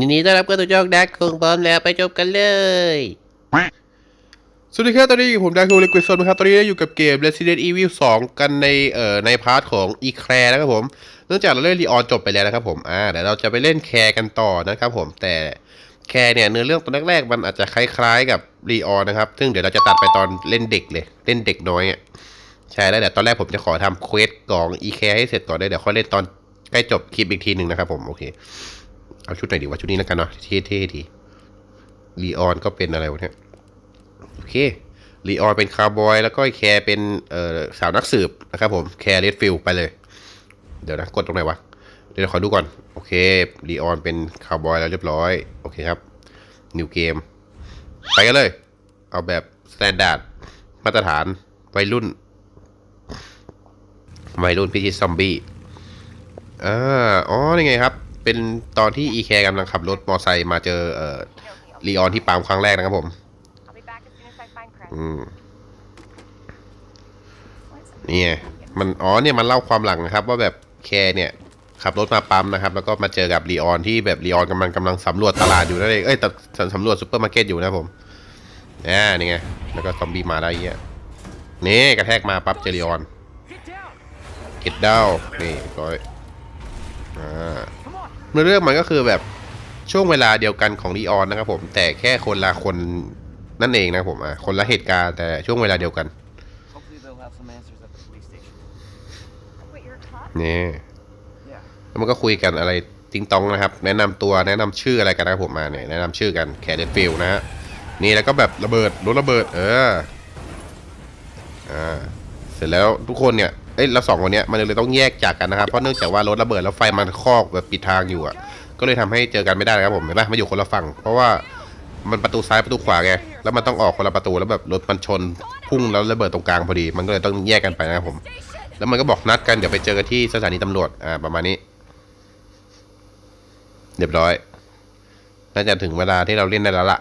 ยินดีต้อนรับเข้าสู่ช่องดักคงพร้อมแล้วไปจบกันเลย สวัสดีครับตอนนี้อยู่ผมดาคูลิควิดโซนครับ ตอนนี้อยู่กับเกม Resident Evil 2 กันในเอ่อในพาร์ทของ e c l a i r นะครับผม เนื่องจากเราเล่นรีออนจบไปแล้วนะครับผม อ่าเดี๋ยวเราจะไปเล่นแคร์กันต่อนะครับผมแต่ แคร์เนี่ยเนื้อเรื่องตอนแรกๆ มันอาจจะคล้ายๆ กับรีออนนะครับ ซึ่งเดี๋ยวเราจะตัดไปตอนเล่นเด็กเลย เล่นเด็กน้อยอะใช่แล้วเดี๋ยวตอนแรกผมจะขอทำเควสของ e c l a i r ให้เสร็จก่อนได้เดี๋ยวค่อยเล่นตอนใกล้จบคลิปอีกทีหนึ่งนะครับผมโอเค เอาชุดไหนดีวะชุดนี้แล้วกันเนาะเท่ๆดีรีออนก็เป็นอะไรวะเนี่ยโอเคลีออนเป็นคาร์บอยแล้วก็แคร์เป็นเอ่อสาวนักสืบนะครับผมแคร์เรดฟิลไปเลย เดี๋ยวนะกดตรงไหนวะ เดี๋ยวขอดูก่อน โอเคลีออนเป็นคาร์บอยแล้วเรียบร้อย โอเคครับ นิวเกม ไปกันเลย เอาแบบสแตนดาร์ดมาตรฐาน วัยรุ่น วัยรุ่นพิชิตซอมบี้อ่าอ๋อ นี่ไงครับ เป็นตอนที่อีแคร์กำลังขับรถมอไซค์มาเจอเอ่อลีออนที่ปามครั้งแรกนะครับผม อืมนี่ไงมัน อ๋อ เนี่ย มันเล่าความหลังนะครับ ว่าแบบแคร์เนี่ย ขับรถมาปั๊มนะครับ แล้วก็มาเจอกับลีออนที่แบบลีออนกำลังกำลังสำรวจตลาดอยู่นั่นเองเอ้ยแต่สสำรวจซูเปอร์มาร์เก็ตอยู่นะผมอ่านี่ไงแล้วก็ซอมบี้มาได้เงี้ยนี่กระแทกมาปั๊บเจอลีออนเก็ดดาวนี่ร้อยอ่าเนื้อเรื่องมันก็คือแบบช่วงเวลาเดียวกันของลีออนนะครับผม แต่แค่คนละคนนั่นเองนะครับผมอะคนละเหตุการณ์แต่ช่วงเวลาเดียวกัน Hopefully they'll have some answers at the police station. Wait, you're a cop? นี่ Yeah. แล้วมันก็คุยกันอะไรติงตองนะครับ แนะนำตัวแนะนำชื่ออะไรกันนะผมมาเนี่ยแนะนำชื่อกันแคเดฟิลนะฮะนี่แล้วก็แบบระเบิดรถระเบิด เอออ่าเสร็จแล้วทุกคนเนี่ยเอ้ยเราสองคนเนี้ยมันเลยต้องแยกจากกันนะครับเพราะเนื่องจากว่ารถระเบิดแล้วไฟมันคอกแบบปิดทางอยู่อะก็เลยทำให้เจอกันไม่ได้นะครับผมเห็นปะมาอยู่คนละฝั่ง เพราะว่ามันประตูซ้ายประตูขวาไงแล้วมันต้องออกคนละประตูแล้วแบบรถมันชนพุ่งแล้วระเบิดตรงกลางพอดี มันก็เลยต้องแยกกันไปนะครับผม แล้วมันก็บอกนัดกันเดี๋ยวไปเจอกันที่สถานีตำรวจอ่าประมาณนี้ เรียบร้อย น่าจะถึงเวลาที่เราเล่นได้แล้วล่ะ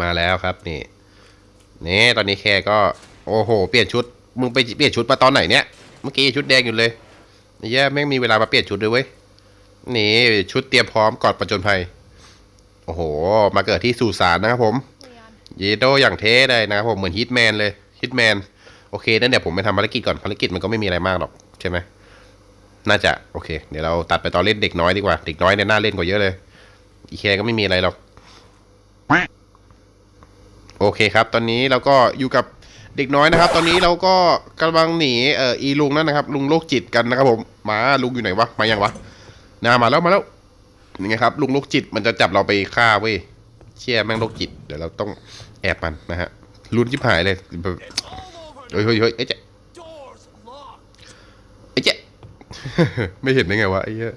มาแล้วครับนี่ นี่ตอนนี้แค่ก็ โอ้โห เปลี่ยนชุด มึงไปเปลี่ยนชุดมาตอนไหนเนี่ย เมื่อกี้ชุดแดงอยู่เลยแย่แม่งมีเวลามาเปลี่ยนชุดด้วยเว้ย นี่ชุดเตรียมพร้อมก่อนประจนภัย โอ้โห มาเกิดที่สุสานนะครับผม Leon. เยโดอย่างเท่เลยนะครับผมเหมือนฮิตแมนเลยฮิตแมนโอเคนั่นเดี๋ยวผมไปทำภารกิจก่อนภารกิจมันก็ไม่มีอะไรมากหรอกใช่ไหม น่าจะโอเค เดี๋ยวเราตัดไปตอนเล่นเด็กน้อยดีกว่า เด็กน้อยเนี่ยน่าเล่นกว่าเยอะเลย อีเคก็ไม่มีอะไรหรอก โอเคครับ ตอนนี้เราก็อยู่กับเด็กน้อยนะครับ ตอนนี้เราก็กำลังหนีเอ่ออีลุงนั่นนะครับ ลุงโรคจิตกันนะครับผม มาลุงอยู่ไหนวะ มายังวะนามาแล้วมาแล้วนี่ไงครับ ลุงโรคจิตมันจะจับเราไปฆ่าเว้ย เชี่ยแม่งโรคจิต เดี๋ยวเราต้องแอบมันนะฮะลุ้นชิบหายเลย เฮ้ยเฮ้ยเฮ้ยไอ้เจ๊ไอ้เจ๊ ไม่เห็นได้ไงวะไอ้เหี้ย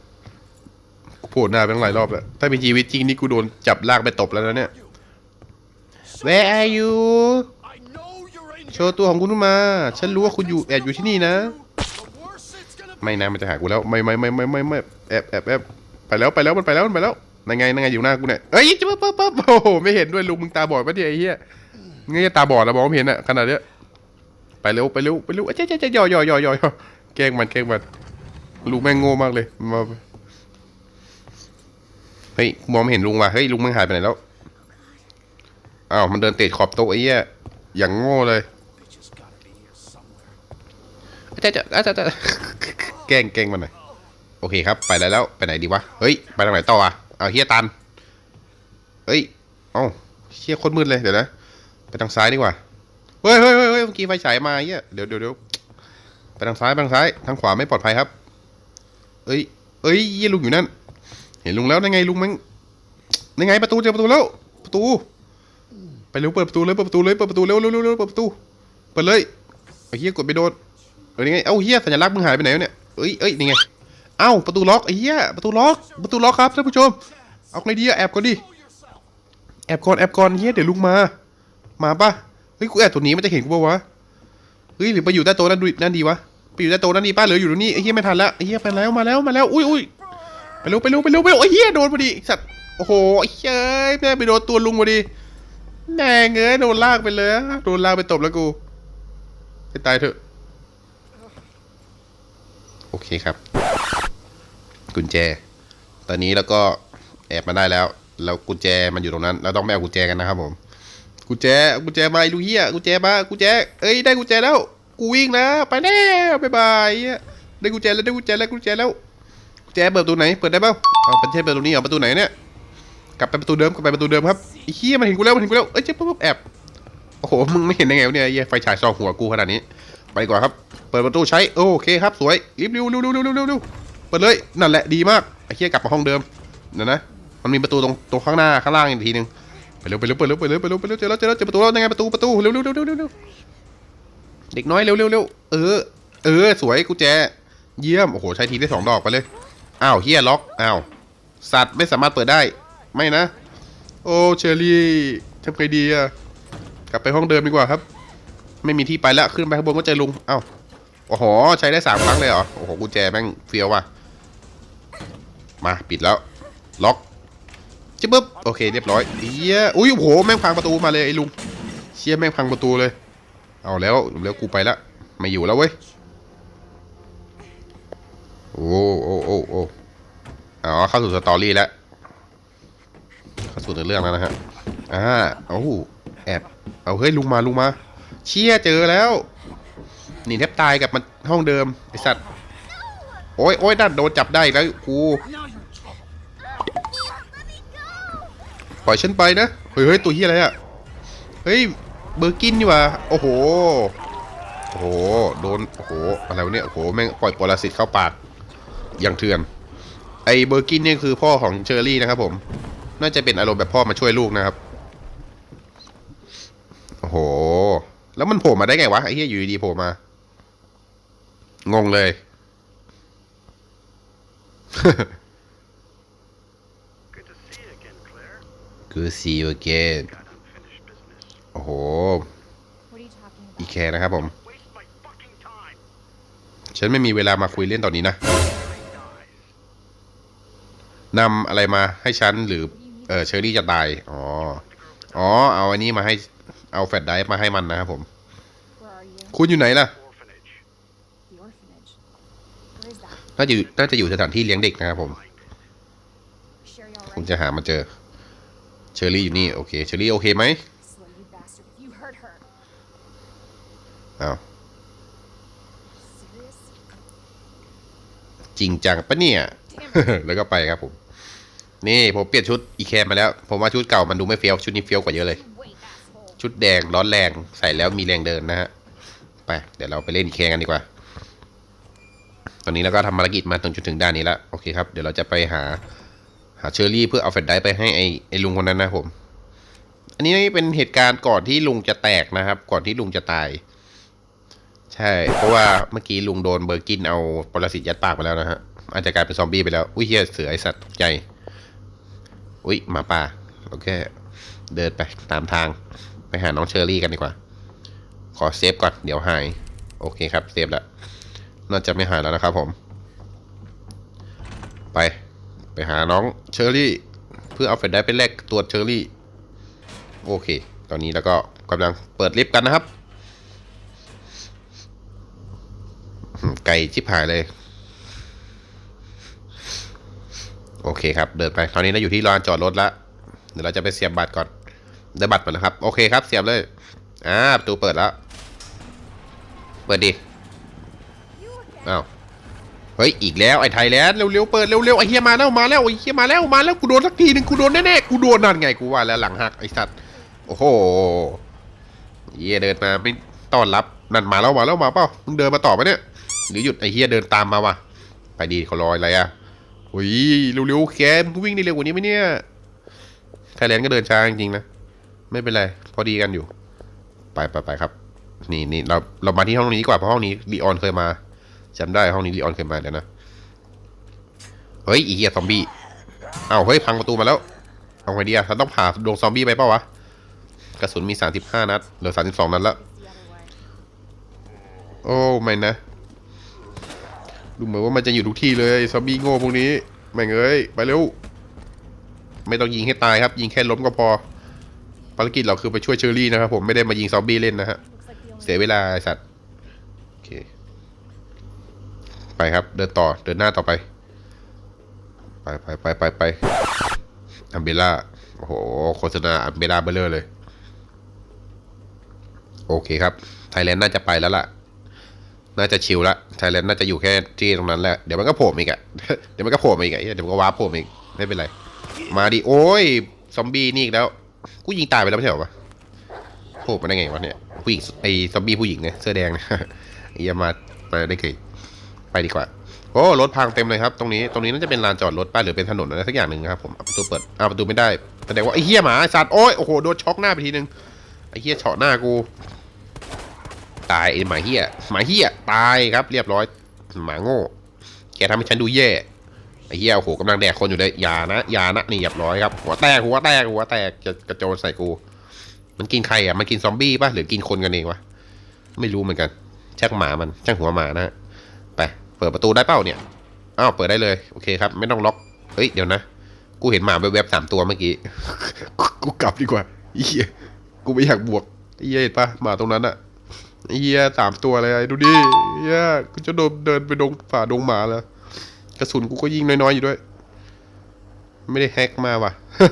โผล่หน้าไปตั้งหลายรอบแล้ว ถ้าเป็นชีวิตจริงนี่กูโดนจับลากไปตบแล้วนะเนี่ย Where are you โชว์ตัวของคุณขึ้นมา ฉันรู้ว่าคุณอยู่แอบอยู่ที่นี่นะ ไม่นะมันจะหากูแล้ว ไม่ไม่ไม่ไม่ไม่ไม่แอบแอบแอบไปแล้วไปแล้วมันไปแล้วมันไปแล้วนั่นไงนั่นไงอยู่หน้ากูเนี่ยเอ้ยจะปั๊บปั๊บปั๊บโอ้โหไม่เห็นด้วยลุงมึงตาบอดปะเนี่ยไอ้เหี้ยไงจะตาบอดแล้วมองไม่เห็นอะขนาดเนี้ยไปเร็วไปเร็วไปเร็วเจ๊เจ๊เจ๊ย่อย่อย่อย่อย่อแกล้งมันแกล้งมัน ลุงแม่งโง่มากเลยมาเฮ้ยมองไม่เห็นลุงว่ะเฮ้ยลุงแมึงหายไปไหนแล้วอ้าวมันเดินเตะขอบโต๊ะไอ้เหี้ยอย่างโง่เลยเจ๊เจ๊เจ๊เจ๊แกล้งแกล้งมันหน่อยโอเคครับ ไปได้แล้วไปไหนดีวะเฮ้ยไปทางไหนต่ออะเอาเฮียตันเฮ้ยเอ้าเฮียโคนมืดเลยเดี๋ยวนะไปทางซ้ายดีกว่าเฮ้ยเฮ้ยเฮ้ยเฮ้ยเมื่อกี้ไฟฉายมาเฮียเดี๋ยวเดี๋ยวเดี๋ยวไปทางซ้ายไปทางซ้ายทางขวาไม่ปลอดภัยครับ เอ้ย เอ้ยเฮียลุงอยู่นั่น เห็นลุงแล้วนั่นไงลุงมั้งนั่นไงประตูเจอประตูแล้ว ประตู ไปเร็วเปิดประตูเลยเปิดประตูเลยเปิดประตูเร็วเร็วเร็วเปิดประตู เปิดเลยไอ้เฮียกดไปโดนเอ้ยไงเอ้าเฮียสัญลักษณ์มึงหายไปไหนเนี่ย เอ้ยเอ้ยนี่ไง เอ้าประตูล็อกไอ้เหี้ยประตูล็อก ประตูล็อกครับท่านผู้ชม เอาไงดีอะแอบก่อนดิ แอบก่อนแอบก่อนเฮียเดี๋ยวลุงมา มาปะเฮ้ยกูแอบตัวนี้มันจะเห็นกูปะวะ เฮ้ยหรือไปอยู่ใต้โต๊ะนั่นดูนั่นดีวะ ไปอยู่ใต้โต๊ะนั่นดีป้าเหรืออยู่ตรงนี้ไอ้เหี้ยไม่ทันแล้วไอ้เหี้ยไปแล้วมาแล้วมาแล้วอุ้ยอุ้ยไปเร็วไปเร็วไปเร็วไปเร็วไอ้เหี้ยโดนพอดีสัตว์โอ้โหไอ้เฮ้ยแม่ไปโดนตัวลุงพอดีแม่งเอ้ยโดนลากไปเลยโดนลากไปตบแล้วกูไปตายเถอะ โอเคครับ กุญแจ ตอนนี้เราก็แอบมาได้แล้ว แล้วกุญแจมันอยู่ตรงนั้น เราต้องไม่เอากุญแจกันนะครับผมกุญแจกุญแจมาไอ้ลูกเฮียกุญแจมากุญแจเอ้ยได้กุญแจแล้ว กูวิ่งแล้วไปแล้วบายบายได้กุญแจแล้วได้กุญแจแล้วกุญแจแล้วกุญแจเปิดประตูไหนเปิดได้เปล่าเอาประเทศเปิดประตูนี้เอาประตูไหนเนี่ยกลับไปประตูเดิมกลับไปประตูเดิมครับไอ้เฮียมันเห็นกูแล้วมันเห็นกูแล้วเอ้ยเจ๊ปุ๊บแอบโอ้โหมึงไม่เห็นได้ไงวะเนี่ยไอ้เหี้ยไฟฉายส่องหัวกูขนาดนี้ ไปดีกว่าครับ เปิดประตูใช้โอเคครับสวยรีบเร็วเร็วเร็วเร็วเร็วเร็วเปิดเลยนั่นแหละดีมากไอ้เฮียกลับมาห้องเดิมเดี๋ยวนะ มันมีประตูตรงตรงข้างหน้าข้างล่างอีกทีหนึงไปเร็วไปเร็วไปเร็วไปเร็วไปเร็วไปเร็วเจอแล้วเจอแล้วเจอประตูแล้วยังไงประตูประตูเร็วเร็วเร็วเร็ว เด็กน้อยเร็วเร็วเร็วเออ เออ สวยกุญแจ เยี่ยม โอ้โห ใช้ทีได้สองดอกไปเลย อ้าวเฮียล็อก อ้าว สัตว์ไม่สามารถเปิดได้ ไม่นะ โอ้เชอรี่ทำไงดีอะกลับไปห้องเดิมดีกว่าครับ ไม่มีที่ไปแล้ว ขึ้นไปข้างบนก็เจอลุง อ้าว โอ้โห ใช้ได้สามครั้งเลยเหรอ โอ้โห กุญแจแม่งเฟี้ยวว่ะ มาปิดแล้ว ล็อกจิบปึ๊บ โอเค เรียบร้อยเฮียอุ้ยโอ้โห แม่งพังประตูมาเลยไอ้ลุง เชี่ยแม่งพังประตูเลย เอาแล้วแล้วกูไปละไม่อยู่แล้วเว้ย โอ้โอ้โอ้โอ้เอ๋อเข้าสู่สตอรี่แล้ว เข้าสู่เนื้อเรื่องแล้วนะฮะ อ่าเอ้าแอบเอาเฮ้ยลุงมาลุงมา เชี่ยเจอแล้วหนีแทบตายกับมันห้องเดิมไอสัตว์ โอ้ยโอ้ยนั่นโดนจับได้แล้วกูปล่อยฉันไปนะ เฮ้ยเฮ้ยตัวเฮียอะไรอะเฮ้ย เบอร์กินนี่หว่าโอ้โห โอ้โห โดน โอ้โห อะไรวะเนี่ย โอ้โห แม่งปล่อยปรสิตเข้าปาก อย่างเถื่อน ไอ้เบอร์กินเนี่ยคือพ่อของเชอรี่นะครับผม น่าจะเป็นอารมณ์แบบพ่อมาช่วยลูกนะครับ โอ้โห แล้วมันโผล่มาได้ไงวะ ไอ้เหี้ยอยู่ดีๆโผล่มา งงเลย Good to see you again, Claire. Good see you again Got unfinished business. โอ้โห What are you talking อี about? แคร์นะครับผม Waste my fucking time. ฉันไม่มีเวลามาคุยเล่นตอนนี้นะ Dies. นำอะไรมาให้ฉันหรือ เออเชอรี่จะตาย อ๋อ อ๋อ เอาอันนี้มาให้ เอาแฟลชไดรฟ์มาให้มันนะครับผม Where are you? คุณอยู่ไหนล่ะ Orphanage. The orphanage. Where is that? น่าจะอยู่น่าจะอยู่สถานที่เลี้ยงเด็กนะครับผม Sherry ผม alright? จะหามาเจอ เชอรี่อยู่นี่ โอเค เชอรี่โอเคไหม Slow you bastard. If you hurt her. อ้าว Serious? จริงจังปะเนี่ย Damn. แล้วก็ไปครับผม นี่ผมเปลี่ยนชุดอีแคมมาแล้ว ผมว่าชุดเก่ามันดูไม่เฟี้ยว ชุดนี้เฟี้ยวกว่าเยอะเลย Wait, asshole. ชุดแดงร้อนแรงใส่แล้วมีแรงเดินนะฮะ ไป เดี๋ยวเราไปเล่นอีแคกันดีกว่า ตอนนี้เราก็ทำภารกิจมาตรงจนถึงด้านนี้แล้วโอเคครับ เดี๋ยวเราจะไปหาหาเชอรี่เพื่อเอาแฟลชไดรฟ์ไปให้ไอไอลุงคนนั้นนะผม อันนี้เป็นเหตุการณ์ก่อนที่ลุงจะแตกนะครับ ก่อนที่ลุงจะตาย ใช่ เพราะว่าเมื่อกี้ลุงโดนเบอร์กินเอาปรสิตยัดปากไปแล้วนะฮะ อาจจะกลายเป็นซอมบี้ไปแล้ว อุ้ยเฮียเสือไอสัตว์ตกใจ อุ้ยหมาป่าโอเค เดินไปตามทาง ไปหาน้องเชอรี่กันดีกว่า ขอเซฟก่อน เดี๋ยวหาย โอเคครับ เซฟแล้ว น่าจะไม่หายแล้วนะครับผม ไป ไปหาน้องเชอรี่ เพื่อเอาแฟลชไดรฟ์ไปแลกตัวเชอรี่ โอเค ตอนนี้แล้วก็กำลังเปิดลิฟต์กันนะครับ ไก่ชิบหายเลย โอเคครับ เดินไปตอนนี้เราอยู่ที่ลานจอดรถแล้วเดี๋ยวเราจะไปเสียบบัตรก่อน ได้บัตรมาแล้วครับ โอเคครับ เสียบเลย อ่าประตูเปิดแล้ว เปิดดิ อ้าว เฮ้ย อีกแล้วไอ้ไทยแลนด์เร็วๆ เปิดเร็วๆ ไอ้เฮียมาแล้วมาแล้ว ไอ้เฮียมาแล้วมาแล้ว กูโดนสักทีหนึ่งกูโดนแน่ๆ กูโดนนั่นไง กูว่าแล้วหลังหักไอ้สัตว์ โอ้โหเฮียเดินมาไม่ต้อนรับนั่นมาแล้วมาแล้วมาเปล่ามึงเดินมาต่อปะเนี่ย หรือหยุดไอ้เฮียเดินตามมาว่ะ ไปดีเขารอยอะไรอะโอ้ยเร็วๆแคมวิ่งได้เร็วกว่านี้ไหมเนี่ยไทยแลนด์ก็เดินช้าจริงๆนะ ไม่เป็นไร พอดีกันอยู่ ไปไปไปครับ นี่นี่เราเรามาที่ห้องนี้ดีกว่าเพราะห้องนี้ลีออนเคยมาจำได้ห้องนี้ลีออนเคยมาเดี๋ยวนะ เฮ้ยอีเหี้ยซอมบี้เอ้าเฮ้ยพังประตูมาแล้วเอาไงดีอะเราต้องผ่าดวงซอมบี้ไปเปล่าวะกระสุนมี35นัดเหลือ32นัดแล้ว It's the other way. โอ้ไม่นะ ดูเหมือนว่ามันจะอยู่ทุกที่เลยซอมบี้โง่พวกนี้แม่งเอ้ยไปเร็วไม่ต้องยิงให้ตายครับ ยิงแค่ล้มก็พอภารกิจเราคือไปช่วยเชอรี่นะครับผมไม่ได้มายิงซอมบี้เล่นนะฮะเสียเวลาไอสัตว์โอเคไปครับ เดินต่อเดินหน้าต่อไป ไปไปไปไปไปอัมเบล่าโอ้โหโฆษณาอัมเบล่าเบลเลอร์เลย โอเคครับ ไทยแลนด์น่าจะไปแล้วล่ะ น่าจะชิลละไทยแลนด์น่าจะอยู่แค่ที่ตรงนั้นแหละเดี๋ยวมันก็โผล่อีกอะเดี๋ยวมันก็โผล่อีกอะเดี๋ยวมันก็ว้าร์ปโผล่อีกไม่เป็นไร มาดิโอ้ยซอมบี้นี่อีกแล้ว กูยิงตายไปแล้วไม่ใช่หรอวะโผล่มาได้ไงวะเนี่ยผู้หญิงไอ้ซอมบี้ผู้หญิงเนี่ยเสื้อแดงเนี่ยอ้เหี้ยมามาได้ไงไปดีกว่าโอ้รถพังเต็มเลยครับตรงนี้ตรงนี้น่าจะเป็นลานจอดรถป้าหรือเป็นถนนอะไรสักอย่างหนึ่งครับผมประตูเปิดอ้าวประตูไม่ได้แสดงว่าไอ้เหี้ยหมาสัตว์โอ้ยโอ้โหโดนช็อกหน้าไปทีนึงไอ้เหี้ยเฉาะหน้ากู ตายไอ้หมาเหี้ยหมาเหี้ยตายครับเรียบร้อยหมาโง่แกทำให้ฉันดูแย่ไอ้เหี้ยโอ้โหกำลังแดกคนอยู่เลยอย่านะอย่านะนี่เรียบร้อยครับหัวแตกหัวแตกหัวแตกจะกระโจนใส่กู มันกินใครอะมันกินซอมบี้ป่ะหรือกินคนกันเองวะไม่รู้เหมือนกันช่างหมามันช่างหัวหมานะฮะไปเปิดประตูได้เปล่าเนี่ยอ้าวเปิดได้เลยโอเคครับ ไม่ต้องล็อกเฮ้ยเดี๋ยวนะ กูเห็นหมาแวบๆสามตัวเมื่อกี้กูกลับดีกว่าเหี้ยกูไม่อยากบวกเหี้ยเห็นปะหมาตรงนั้นอะ เหี้ยสามตัวเลยดูดิเหี้ยกูจะโดนเดินไปดงฝ่าดงหมาแล้วกระสุนกูก็ยิงน้อยๆอยู่ด้วย ไม่ได้แฮกมาว่ะ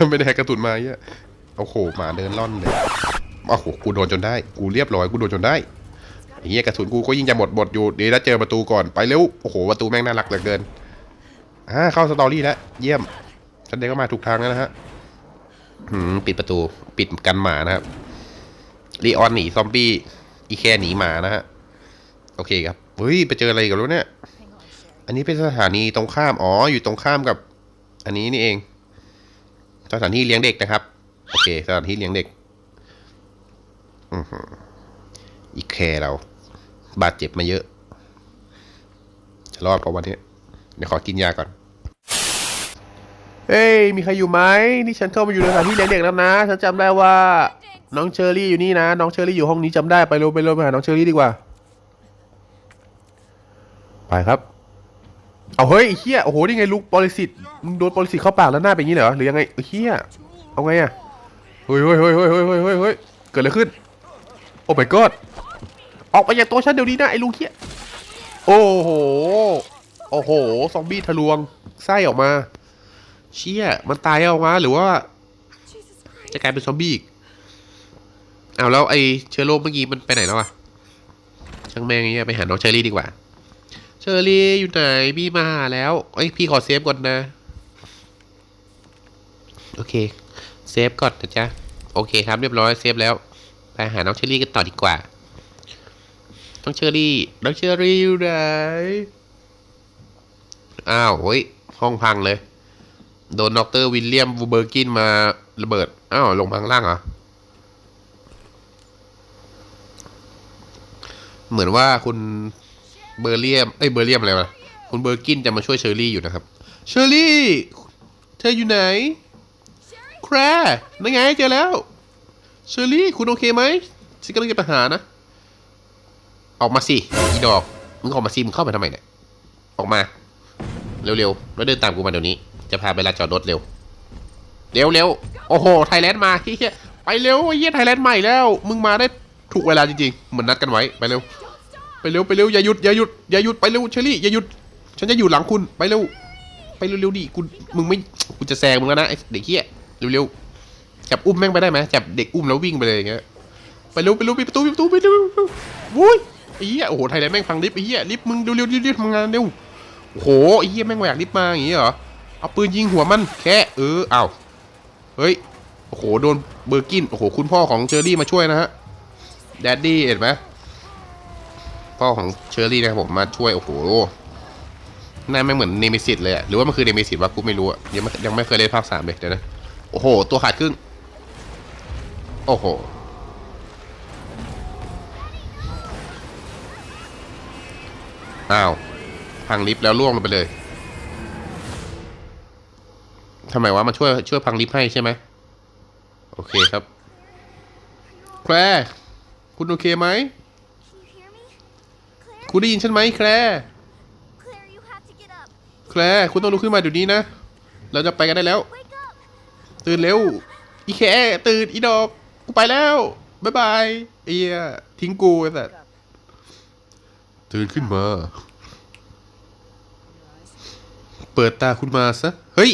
ไม่ได้แฮกกระสุนมาเหี้ยโอ้โหหมาเดินล่อนเลยโอ้โหกูโดนจนได้ กูเรียบร้อยกูโดนจนได้เหี้ยกระสุนกูก็ยิงจะหมดหมดอยู่เดี๋ยวถ้าเจอประตูก่อนไปเร็วโอ้โหประตูแม่งน่ารักเหลือเกินอ่าเข้าสตอรี่แล้วเยี่ยมฉันเด็กก็มาถูกทางแล้วนะฮะปิดประตูปิดกันหมานะครับลีออนหนีซอมบี้ อีแค่หนีหมานะฮะ โอเคครับเฮ้ยไปเจออะไรกันแล้วเนี่ย อันนี้เป็นสถานีตรงข้าม อ๋อ อยู่ตรงข้ามกับ อันนี้นี่เอง สถานที่เลี้ยงเด็กนะครับ โอเค สถานที่เลี้ยงเด็ก อืออีแคร์เรา บาดเจ็บมาเยอะ จะรอดปะวันนี้ เดี๋ยวขอกินยาก่อน เฮ้ย มีใครอยู่ไหม นี่ฉันเข้ามาอยู่ในสถานที่เลี้ยงเด็กแล้วนะ ฉันจำได้ว่า น้องเชอรี่อยู่นี่นะ น้องเชอรี่อยู่ห้องนี้จำได้ไปเร็วไปเร็วไปหาน้องเชอรี่ดีกว่า ไปครับ เอาเฮ้ยเฮียโอ้โหนี่ไงลูกบริสิตมึงโดนบริสิตเข้าปากแล้วหน้าเป็นอย่างนี้เหรอหรือยังไงเฮียเอาไงอะเฮ้ยเฮ้ยเฮ้ยเฮ้ยเฮ้ยเฮ้ยเฮ้ยเกิดอะไรขึ้น โอ้ my god ออกไปจากตัวฉันเดี๋ยวนี้นะไอ้ลูกเฮียโอ้โหโอ้โหซอมบี้ทะลวงไส้ออกมา เชี่ยมันตายออกมาหรือว่าจะกลายเป็นซอมบี้อีก เอาแล้วไอเชื้อโรคเมื่อกี้มันไปไหนแล้วอะช่างแม่งเงี้ยไปหาน้องเชอรี่ดีกว่า เชอรี่อยู่ไหนพี่มาหาแล้วเอ้ยพี่ขอเซฟก่อนนะ โอเคเซฟก่อนนะจ๊ะโอเคครับเรียบร้อยเซฟแล้วไปหาน้องเชอรี่กันต่อดีกว่าน้องเชอรี่น้องเชอรี่อยู่ไหนอ้าวเฮ้ยห้องพังเลย โดนดรวิลเลียมวูเบอร์กินมาระเบิด อ้าว ลงมาข้างล่างเหรอ เหมือนว่าคุณเบอร์เลียม เอ้ยเบอร์เลียมอะไรวะคุณเบอร์กินจะมาช่วยเชอร์รี่อยู่นะครับ เชอร์รี่ เธออยู่ไหน แคร์นั่นไงเจอแล้ว เชอร์รี่ คุณโอเคไหมฉันกำลังจะไปหานะ ออกมาสิ อีดอก มึงออกมาสิ มึงเข้ามาทำไมเนี่ย ออกมา เร็วๆ แล้วเดินตามกูมาเดี๋ยวนี้ จะพาไปลานจอดรถเร็ว เร็วเร็วๆโอ้โห ไทยแลนด์มาเฮียไปเร็วไอ้เฮียไทยแลนด์ใหม่แล้ว มึงมาได้ถูกเวลาจริงๆ เหมือนนัดกันไว้ ไปเร็ว ไปเร็วไปเร็วอย่าหยุดอย่าหยุดอย่าหยุดไปเร็วเชอรี่อย่าหยุด ฉันจะอยู่หลังคุณไปเร็วไปเร็วๆดิกูมึงไม่กูจะแซงมึงแล้วนะไอ้เด็กเฮียเร็วๆจับอุ้มแม่งไปได้ไหมจับเด็กอุ้มแล้ววิ่งไปเลยอย่างเงี้ยไปเร็วไปเร็วปิดประตูปิดประตูไปเร็ววุ้ยไอ้เหี้ยโอ้โหไทยแลนด์แม่งพังลิฟต์ไอ้เหี้ยลิฟต์มึงเร็วเร็วรีบๆทำงานเร็วโอ้โหไอ้เหี้ยแม่งแหวกลิฟต์มาอย่างงี้เหรอเอาปืนยิงหัวมันแค่เอออ้าวเฮ้ยโอ้โหโดนเบอร์กินโอ้โหคุณพ่อของเชอรี่มาช่วยนะฮะแดดดี้เห็นไหม พ่อของเชอรี่นะครับผมมาช่วยโอ้โหหน่าไม่เหมือนเนมิสิตเลยอะหรือว่ามันคือเนมิสิตวะกูไม่รู้อะยังไม่ยังไม่เคยเล่นภาคสามเลยเดี๋ยวนะโอ้โห ตัวขาดครึ่งโอ้โหอ้าวพังลิฟต์แล้วล่วงลงไปเลยทำไมวะมาช่วยช่วยพังลิฟต์ให้ใช่ไหมโอเคครับแคลร์คุณโอเคไหม คุณได้ยินฉันไหมแคลร์ Claire, you have to get up. แคลร์คุณต้องลุกขึ้นมาเดี๋ยวนี้นะ เราจะไปกันได้แล้ว Wake up. ตื่นเร็ว อีแค่ตื่นอีดอก กูไปแล้วบ๊ายบายไอ้เหี้ยทิ้งกูไอ้สัสตื่นขึ้นมา เปิดตาคุณมาซะ เฮ้ย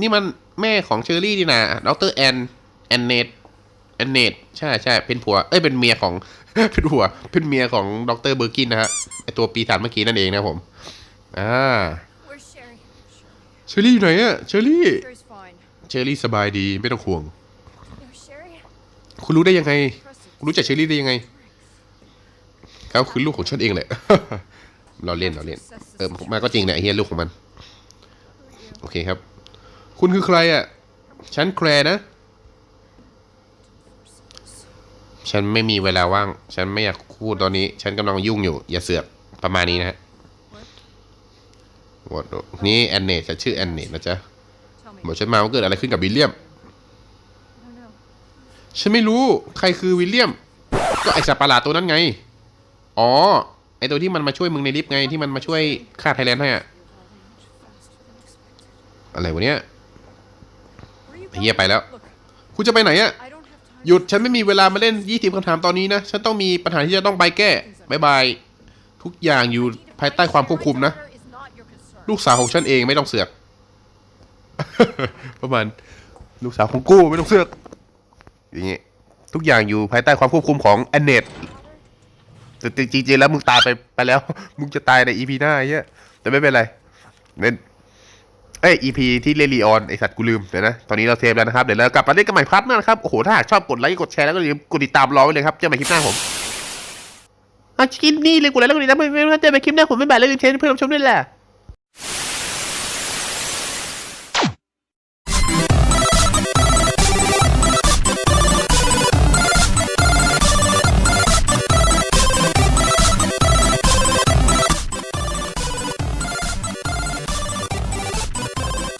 นี่มันแม่ของเชอรี่นี่นะดรแอน แอนเนต แอนเนตใช่ใช่เป็นผัว เอ้ยเป็นเมียของเป็นผัว เป็นเมียของดรเบอร์กินนะฮะไอตัวปีศาจเมื่อกี้นั่นเองนะครับผมอ่า Where's Sherry? เชอรี่อยู่ไหนอะเชอรี่ Sherry's fine. เชอรี่สบายดีไม่ต้องห่วง No, Sherry. คุณรู้ได้ยังไง Trusted คุณรู้จักเชอรี่ได้ยังไงเขาคือลูกของฉันเองแหละเราเล่นเราเล่น เออมาก็จริงแหละไอ้เฮียลูกของมัน โอเคครับ คุณคือใครอะฉันแคร์นะ ฉันไม่มีเวลาว่าง ฉันไม่อยากพูดตอนนี้ ฉันกำลังยุ่งอยู่ อย่าเสือก ประมาณนี้นะฮะวอดนี่แอนเนตฉันชื่อแอนเนตนะจ๊ะ Tell me. บอกฉันมาว่าเกิดอะไรขึ้นกับวิลเลียม I don't know. ฉันไม่รู้ ใครคือวิลเลียม ก็ไอสัตว์ประหลาดตัวนั้นไง อ๋อ ไอตัวที่มันมาช่วยมึงในลิฟต์ไง ที่มันมาช่วยฆ่าไทยแลนด์ให้อะ Evolving much faster than expected. อะไรวะเนี่ย Where you เฮียไปแล้ว Look, คุณจะไปไหนอะ หยุดฉันไม่มีเวลามาเล่นยี่สิบคำถามตอนนี้นะ ฉันต้องมีปัญหาที่จะต้องไปแก้บายบาย ทุกอย่างอยู่ภายใต้ความควบคุมนะ ลูกสาวของฉันเองไม่ต้องเสือก ประมาณลูกสาวของกูไม่ต้องเสือก อย่างงี้ทุกอย่างอยู่ภายใต้ความควบคุมของแอนเนตแต่จริงๆแล้วมึงตายไปไปแล้ว มึงจะตายในอีพีหน้าเหี้ยแต่ไม่เป็นไร เอ้ยอีพีที่เลลิออนไอสัตว์กูลืมเดี๋ยวนะ ตอนนี้เราเซฟแล้วนะครับ เดี๋ยวเรากลับมาเล่นกันใหม่พาร์ทหน้านะครับ โอ้โห ถ้าหากชอบกดไลค์ กดแชร์แล้วก็อย่าลืมกดติดตามรอไว้เลยครับ เจอกันใหม่คลิปหน้าผมอะคลิปนี้เลยกดไลค์แล้วกดติดตามไม่ไม่ไม่เจอกันใหม่คลิปหน้าผมไม่บายแล้วลืมแชร์เพื่อนรับชมด้วยแหละ